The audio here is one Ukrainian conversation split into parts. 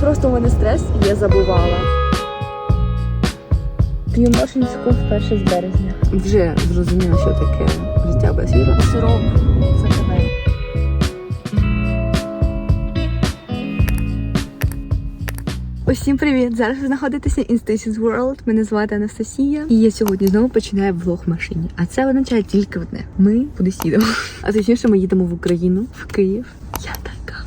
просто у мене стрес, і я забувала. П'ю моршинську вперше з березня. Вже зрозуміла, що таке життя без світла. Сироп закидаю. Усім привіт! Зараз ви знаходитеся в Institutions World. Мене звати Анастасія. І я сьогодні знову починаю влог в машині. А це означає тільки одне: ми кудись їдемо. А точніше, ми їдемо в Україну, в Київ. Я така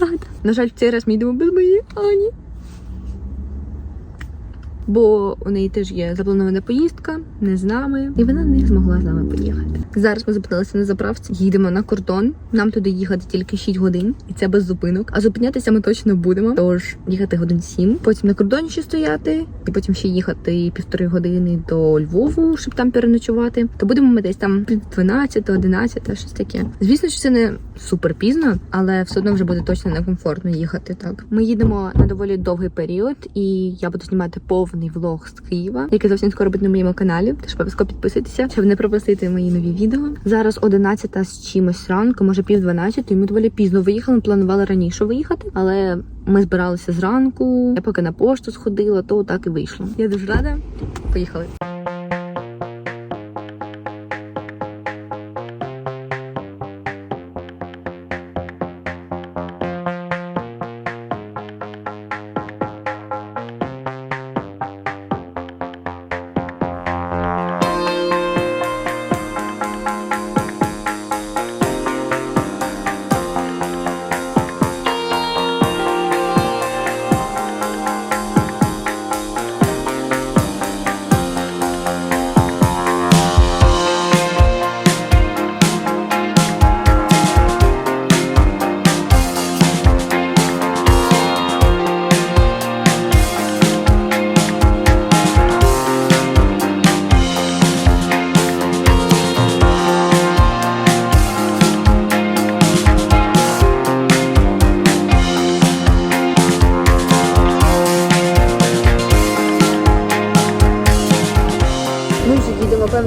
рада. На жаль, в цей раз ми йдемо без моєї Ані. Бо у неї теж є запланована поїздка, не з нами, і вона не змогла з нами поїхати. Зараз ми зупинилися на заправці, їдемо на кордон. Нам туди їхати тільки 6 годин, і це без зупинок. А зупинятися ми точно будемо. Тож їхати годин 7, потім на кордоні ще стояти, і потім ще їхати півтори години до Львову, щоб там переночувати. То будемо ми десь там пів 12, 11, щось таке. Звісно, що це не супер пізно, але все одно вже буде точно некомфортно їхати. Так ми їдемо на доволі довгий період, і я буду знімати повний влог з Києва, який зовсім скоро буде на моєму каналі. Тож обов'язково підписуйтеся, щоб не пропустити мої нові відео. Зараз 11 з чимось ранку, може пів 12, і ми доволі пізно виїхали. Ми планували раніше виїхати, але ми збиралися зранку. Я поки на пошту сходила, то так і вийшло. Я дуже рада. Поїхали.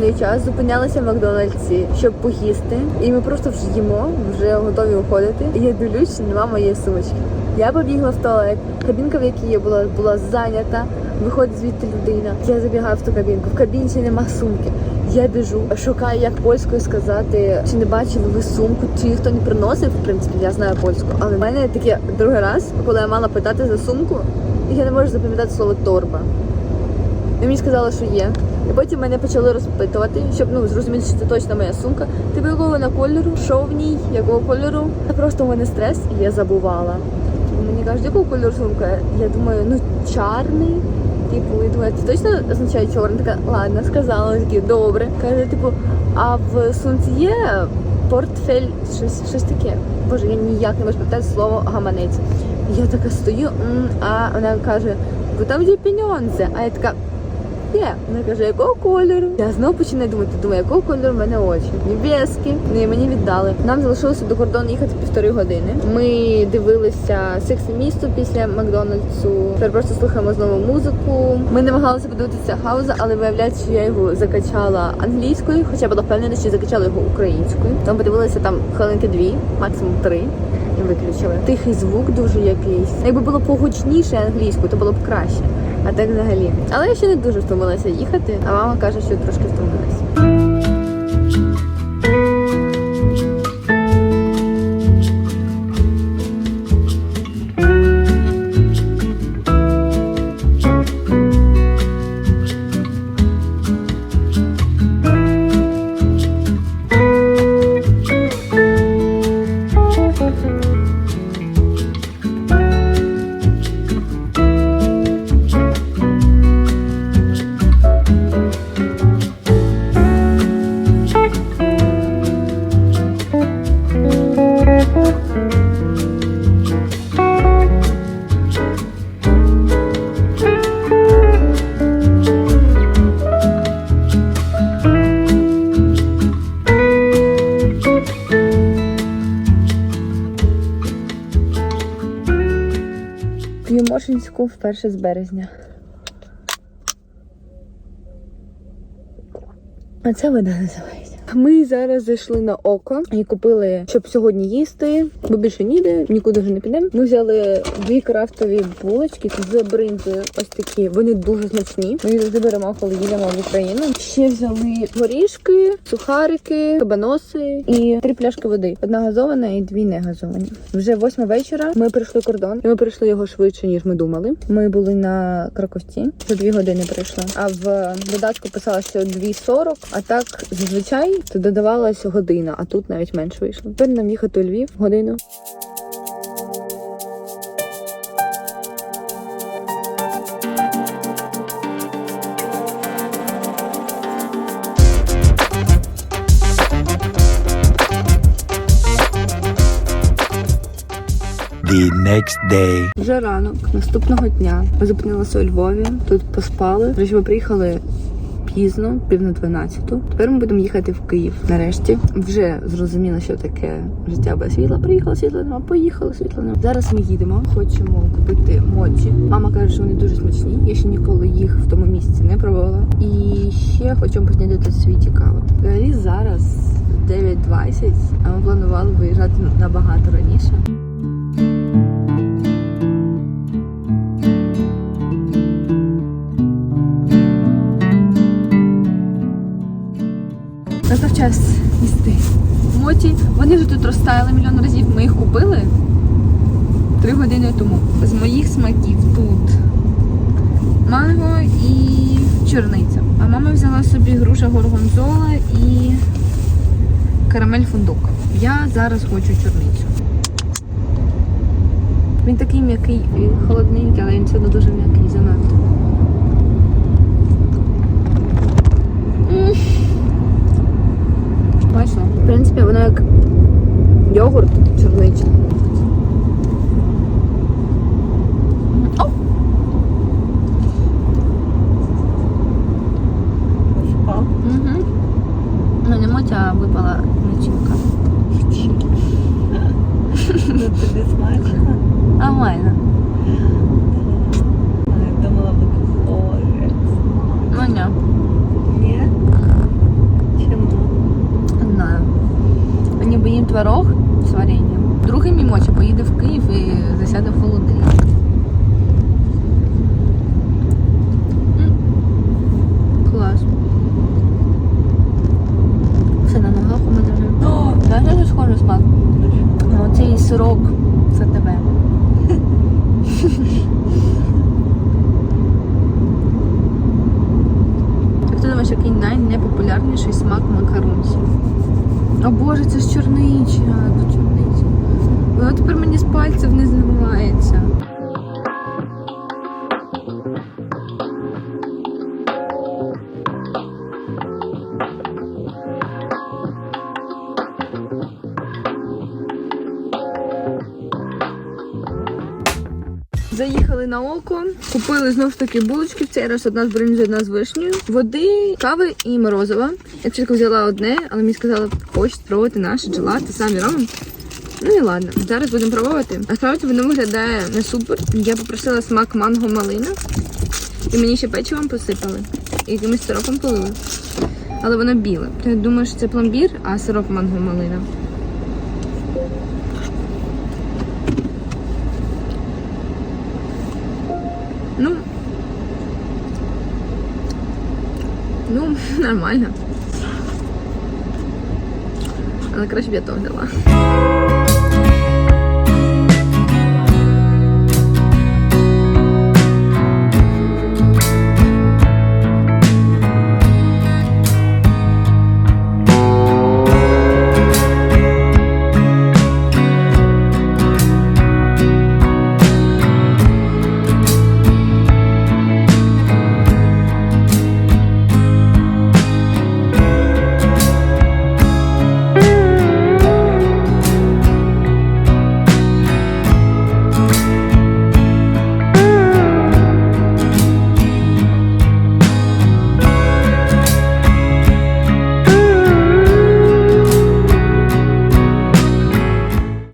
Певний час, зупинялися в Макдональдсі, щоб поїсти. І ми просто вже їмо, вже готові уходити. І я дивлюсь, нема моєї сумочки. Я побігла в туалет. Кабінка, в якій я була, була зайнята. Виходить звідти людина. Я забігаю в ту кабінку. В кабінці нема сумки. Я біжу, шукаю, як польською сказати, чи не бачили ви сумку, чи ніхто не приносив. В принципі, я знаю польську. Але в мене таке другий раз, коли я мала питати за сумку, і я не можу запам'ятати слово торба. І мені сказали, що є. І потім мене почали розпитувати, щоб ну зрозуміти, що це точно моя сумка. Ти якого на кольору? Що в ній? Якого кольору? Це просто у мене стрес, і я забувала. Мені кажуть, якого кольору сумка? Я думаю, ну чорний. Типу, і думаю, це точно означає чорний? Така, ладно, сказала, такі, добре. Каже, типу, а в сумці є портфель, щось, щось таке. Боже, я ніяк не можу пам'ятати слово гаманець. Я така стою, а вона каже, ви там є пеньонзи. А я така, є. Вона каже, якого кольору? Я знову починаю думати, думаю, якого кольору в мене очі? Небеські. Ну і мені віддали. Нам залишилося до кордону їхати півтори години. Ми дивилися секси місто після Макдональдсу. Тепер просто слухаємо знову музику. Ми намагалися подивитися хауза, але виявляється, що я його закачала англійською, хоча була впевнена, що закачала його українською. Там подивилися там хвилинки дві, максимум три. І виключили. Тихий звук дуже якийсь. Якби було погучніше англійською, то було б краще. А так взагалі. Але я ще не дуже втомилася їхати, а мама каже, що трошки втомилася. П'ю моршинську вперше з березня. А це вода називається. Ми зараз зайшли на око і купили, щоб сьогодні їсти, бо більше ніде, нікуди вже не підемо. Ми взяли дві крафтові булочки з бринзою. Ось такі. Вони дуже смачні. Ми їх завжди беремо, коли їдемо в Україну. Ще взяли горішки, сухарики, кабаноси і три пляшки води. Одна газована і дві не газовані. Вже восьма вечора. Ми пройшли кордон, і ми пройшли його швидше ніж ми думали. Ми були на Краковці. За дві години пройшли. А в додатку писала, що 2.40, а так зазвичай то додавалась година, а тут навіть менше вийшло. Тепер нам їхати у Львів годину. The next day. Вже ранок наступного дня. Ми зупинилися у Львові. Тут поспали. Речі, ми приїхали пізно, пів на дванадцяту. Тепер ми будемо їхати в Київ. Нарешті вже зрозуміло, що таке життя без світла. Приїхала світла, нема, поїхали світла. Зараз ми їдемо. Хочемо купити мочі. Мама каже, що вони дуже смачні. Я ще ніколи їх в тому місці не пробувала. І ще хочемо поснідати світі каву. Взагалі зараз 9.20, а ми планували виїжджати набагато раніше. Настав час їсти. Моті, вони вже тут розтаяли мільйон разів. Ми їх купили три години тому. З моїх смаків тут манго і чорниця. А мама взяла собі груша горгонзола і карамель фундук. Я зараз хочу чорницю. Він такий м'який і холодненький, але він одно дуже м'який Смачно. В принципі, воно як йогурт чорничний. О! Угу. Ну, не мотя, а випала начинка. Ну, тобі смачно? Нормально. Я думала, буде схоже. Ну, ні. Ні? Чому? Не знаю. Ми ніби їм творог з варенням. Другий мій моча поїде в Київ і засяде в холодильник. М. Клас. Все на ногах у мене вже. О, знаєш, що схоже смак? Ну, Оцей сирок за тебе. Як ти думаєш, який найнепопулярніший смак макарунців? О боже, це ж чорнича, чорниця. Воно тепер мені з пальців не зливається. Заїхали на око, купили знов ж таки булочки. В цей раз одна з бринзою, одна з вишнею, води, кави і морозива. Я спочатку взяла одне, але мені сказали, хочуть спробувати наше джелати, самі робимо. Ну і ладно, зараз будемо пробувати. А справді воно виглядає не супер. Я попросила смак манго малина. І мені ще печивом посипали. І якимось сиропом полили. Але воно біле. Я думаю, що це пломбір, а сироп манго малина. Ну. Ну, нормально. Але краще б я взяла.